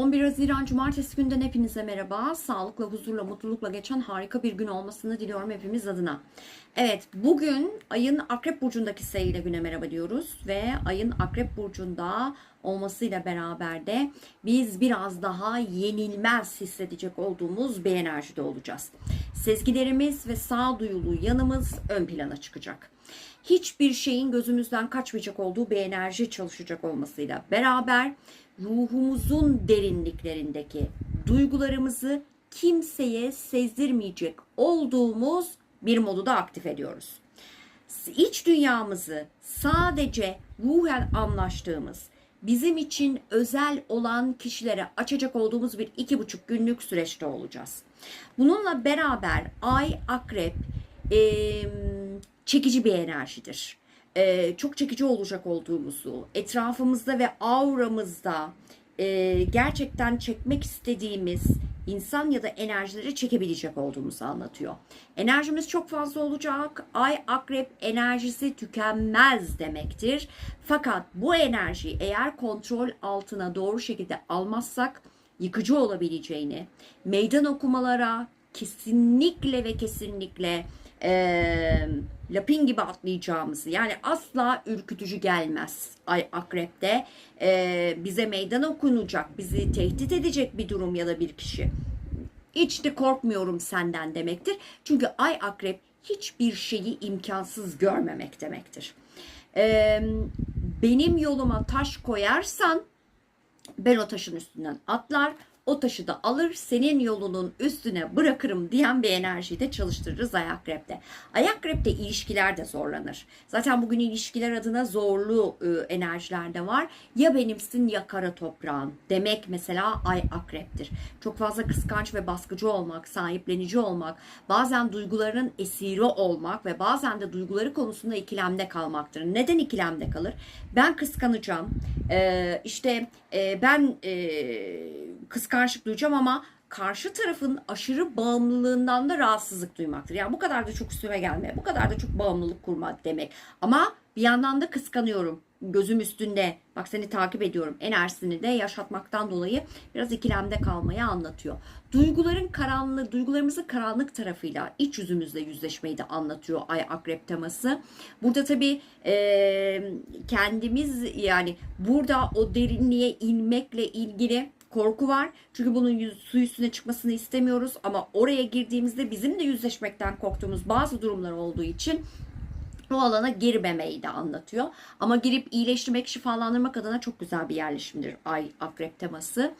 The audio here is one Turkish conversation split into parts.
11 Haziran Cumartesi günden hepinize merhaba. Sağlıkla, huzurla, mutlulukla geçen harika bir gün olmasını diliyorum hepimiz adına. Evet, bugün ayın Akrep Burcu'ndaki sayıyla güne merhaba diyoruz. Ve ayın Akrep Burcu'nda olmasıyla beraber de biz biraz daha yenilmez hissedecek olduğumuz bir enerjide olacağız. Sezgilerimiz ve sağduyulu yanımız ön plana çıkacak hiçbir şeyin gözümüzden kaçmayacak olduğu bir enerji çalışacak olmasıyla beraber ruhumuzun derinliklerindeki duygularımızı kimseye sezdirmeyecek olduğumuz bir modu da aktif ediyoruz. İç dünyamızı sadece ruhen anlaştığımız, bizim için özel olan kişilere açacak olduğumuz bir iki buçuk günlük süreçte olacağız. Bununla beraber Ay Akrep eee çekici bir enerjidir. Ee, çok çekici olacak olduğumuzu, etrafımızda ve auramızda e, gerçekten çekmek istediğimiz insan ya da enerjileri çekebilecek olduğumuzu anlatıyor. Enerjimiz çok fazla olacak. Ay akrep enerjisi tükenmez demektir. Fakat bu enerjiyi eğer kontrol altına doğru şekilde almazsak yıkıcı olabileceğini, meydan okumalara kesinlikle ve kesinlikle e, lapin gibi atlayacağımızı yani asla ürkütücü gelmez ay akrepte. E, bize meydan okunacak bizi tehdit edecek bir durum ya da bir kişi. Hiç de korkmuyorum senden demektir. Çünkü ay akrep hiçbir şeyi imkansız görmemek demektir. E, benim yoluma taş koyarsan ben o taşın üstünden atlar o taşı da alır senin yolunun üstüne bırakırım diyen bir enerjiyi de çalıştırırız ayak repte. Ayak repte ilişkiler de zorlanır. Zaten bugün ilişkiler adına zorlu e, enerjiler de var. Ya benimsin ya kara toprağın demek mesela ay akreptir. Çok fazla kıskanç ve baskıcı olmak, sahiplenici olmak, bazen duyguların esiri olmak ve bazen de duyguları konusunda ikilemde kalmaktır. Neden ikilemde kalır? Ben kıskanacağım. Ee, işte e, ben e, kıskançlık duyacağım ama karşı tarafın aşırı bağımlılığından da rahatsızlık duymaktır. Yani bu kadar da çok üstüme gelme, bu kadar da çok bağımlılık kurma demek. Ama bir yandan da kıskanıyorum. Gözüm üstünde. Bak seni takip ediyorum. Enerjisini de yaşatmaktan dolayı biraz ikilemde kalmayı anlatıyor. Duyguların karanlığı, duygularımızın karanlık tarafıyla iç yüzümüzle yüzleşmeyi de anlatıyor Ay Akrep teması. Burada tabii e, kendimiz yani burada o derinliğe inmekle ilgili korku var. Çünkü bunun yüz, su üstüne çıkmasını istemiyoruz ama oraya girdiğimizde bizim de yüzleşmekten korktuğumuz bazı durumlar olduğu için o alana girmemeyi de anlatıyor. Ama girip iyileştirmek, şifalandırmak adına çok güzel bir yerleşimdir Ay Akrep teması.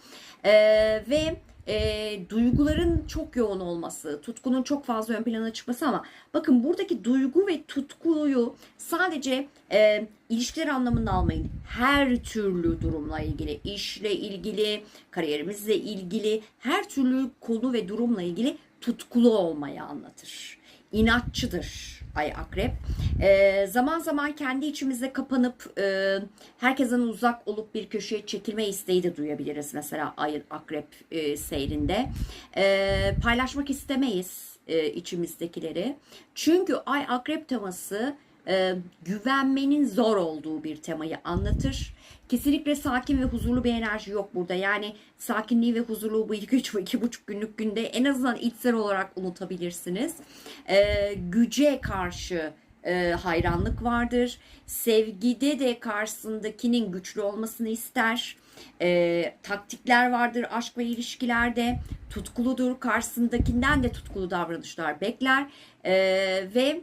Ee, ve e, duyguların çok yoğun olması, tutkunun çok fazla ön plana çıkması ama bakın buradaki duygu ve tutkuyu sadece e, ilişkiler anlamında almayın. Her türlü durumla ilgili, işle ilgili, kariyerimizle ilgili, her türlü konu ve durumla ilgili tutkulu olmayı anlatır. İnatçıdır ay akrep. E, zaman zaman kendi içimize kapanıp e, herkesten uzak olup bir köşeye çekilme isteği de duyabiliriz mesela ay akrep e, seyrinde. E, paylaşmak istemeyiz e, içimizdekileri. Çünkü ay akrep teması e, güvenmenin zor olduğu bir temayı anlatır. Kesinlikle sakin ve huzurlu bir enerji yok burada. Yani sakinliği ve huzurluğu bu iki, üç, iki buçuk günlük günde en azından içsel olarak unutabilirsiniz. E, güce karşı e, hayranlık vardır. Sevgide de karşısındakinin güçlü olmasını ister. E, taktikler vardır aşk ve ilişkilerde. Tutkuludur. Karşısındakinden de tutkulu davranışlar bekler. E, ve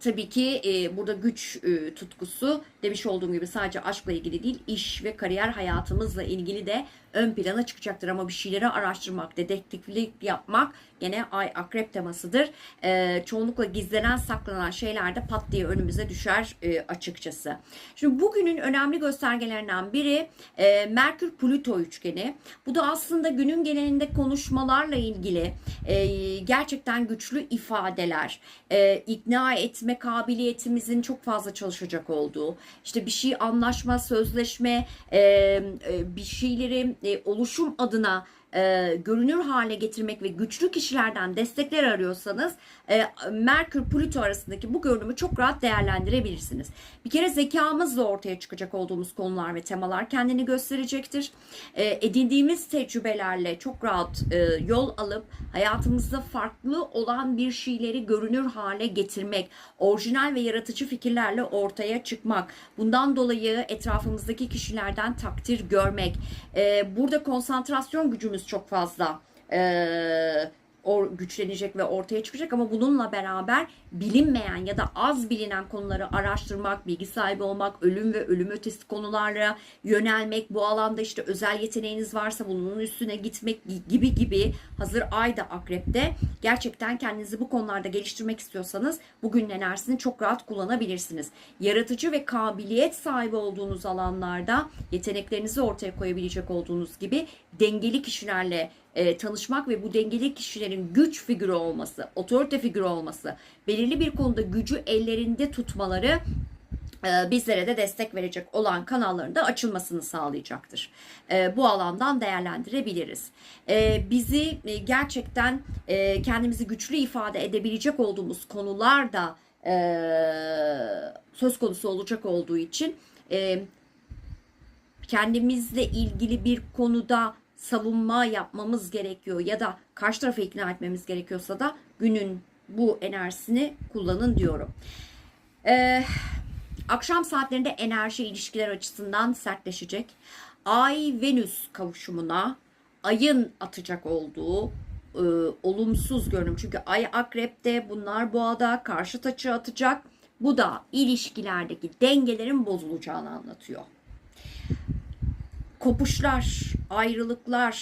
tabii ki e, burada güç e, tutkusu demiş olduğum gibi sadece aşkla ilgili değil iş ve kariyer hayatımızla ilgili de ön plana çıkacaktır ama bir şeyleri araştırmak, dedektiflik yapmak gene ay akrep temasıdır. E, çoğunlukla gizlenen saklanan şeyler de pat diye önümüze düşer e, açıkçası. Şimdi bugünün önemli göstergelerinden biri e, Merkür Plüto üçgeni. Bu da aslında günün genelinde konuşmalarla ilgili e, gerçekten güçlü ifadeler, e, ikna etme kabiliyetimizin çok fazla çalışacak olduğu, işte bir şey anlaşma, sözleşme, e, e, bir şeyleri e, oluşum adına e, görünür hale getirmek ve güçlü kişilerden destekler arıyorsanız e, Merkür Plüto arasındaki bu görünümü çok rahat değerlendirebilirsiniz. Bir kere zekamızla ortaya çıkacak olduğumuz konular ve temalar kendini gösterecektir. E, edindiğimiz tecrübelerle çok rahat e, yol alıp hayatımızda farklı olan bir şeyleri görünür hale getirmek, orijinal ve yaratıcı fikirlerle ortaya çıkmak, bundan dolayı etrafımızdaki kişilerden takdir görmek, e, burada konsantrasyon gücümüz çok fazla e, or, güçlenecek ve ortaya çıkacak ama bununla beraber bilinmeyen ya da az bilinen konuları araştırmak, bilgi sahibi olmak, ölüm ve ölüm ötesi konularla yönelmek, bu alanda işte özel yeteneğiniz varsa bunun üstüne gitmek gibi gibi hazır ayda akrepte gerçekten kendinizi bu konularda geliştirmek istiyorsanız bugünün enerjisini çok rahat kullanabilirsiniz. Yaratıcı ve kabiliyet sahibi olduğunuz alanlarda yeteneklerinizi ortaya koyabilecek olduğunuz gibi dengeli kişilerle e, tanışmak ve bu dengeli kişilerin güç figürü olması, otorite figürü olması, bir konuda gücü ellerinde tutmaları e, bizlere de destek verecek olan kanalların da açılmasını sağlayacaktır. E, bu alandan değerlendirebiliriz. E, bizi gerçekten kendimizi güçlü ifade edebilecek olduğumuz konular da söz konusu olacak olduğu için kendimizle ilgili bir konuda savunma yapmamız gerekiyor ya da karşı tarafı ikna etmemiz gerekiyorsa da günün bu enerjisini kullanın diyorum. Ee, akşam saatlerinde enerji ilişkiler açısından sertleşecek. Ay-Venüs kavuşumuna ayın atacak olduğu e, olumsuz görünüm. Çünkü ay akrepte bunlar boğada karşı açı atacak. Bu da ilişkilerdeki dengelerin bozulacağını anlatıyor kopuşlar, ayrılıklar,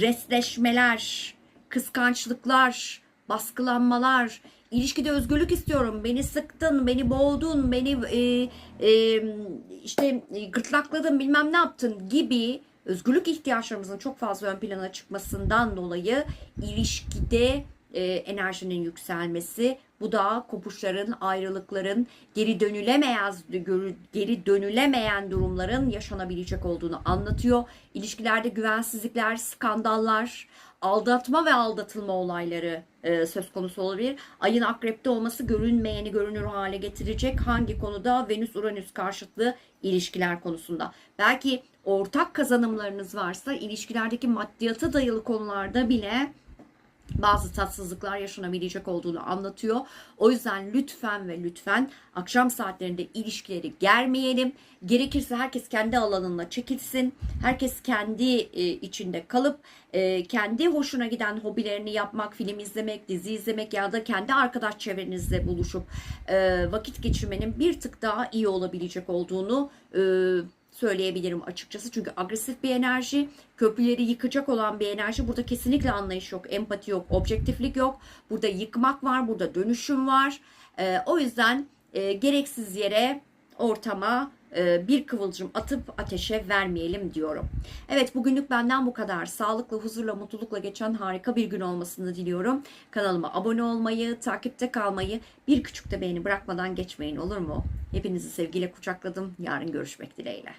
resleşmeler, kıskançlıklar, baskılanmalar, ilişkide özgürlük istiyorum. Beni sıktın, beni boğdun, beni e, e, işte gırtlakladın, bilmem ne yaptın gibi özgürlük ihtiyaçlarımızın çok fazla ön plana çıkmasından dolayı ilişkide e, enerjinin yükselmesi, bu da kopuşların, ayrılıkların, geri dönülemeyaz, geri dönülemeyen durumların yaşanabilecek olduğunu anlatıyor. İlişkilerde güvensizlikler, skandallar, aldatma ve aldatılma olayları e, söz konusu olabilir. Ayın akrepte olması görünmeyeni görünür hale getirecek. Hangi konuda? Venüs-Uranüs karşıtlığı ilişkiler konusunda. Belki ortak kazanımlarınız varsa ilişkilerdeki maddiyata dayalı konularda bile bazı tatsızlıklar yaşanabilecek olduğunu anlatıyor. O yüzden lütfen ve lütfen akşam saatlerinde ilişkileri germeyelim. Gerekirse herkes kendi alanına çekilsin. Herkes kendi e, içinde kalıp e, kendi hoşuna giden hobilerini yapmak, film izlemek, dizi izlemek ya da kendi arkadaş çevrenizle buluşup e, vakit geçirmenin bir tık daha iyi olabilecek olduğunu söyleyebilirim açıkçası. Çünkü agresif bir enerji, köprüleri yıkacak olan bir enerji. Burada kesinlikle anlayış yok, empati yok, objektiflik yok. Burada yıkmak var, burada dönüşüm var. E, o yüzden e, gereksiz yere ortama bir kıvılcım atıp ateşe vermeyelim diyorum. Evet bugünlük benden bu kadar. Sağlıkla, huzurla, mutlulukla geçen harika bir gün olmasını diliyorum. Kanalıma abone olmayı, takipte kalmayı, bir küçük de beğeni bırakmadan geçmeyin olur mu? Hepinizi sevgiyle kucakladım. Yarın görüşmek dileğiyle.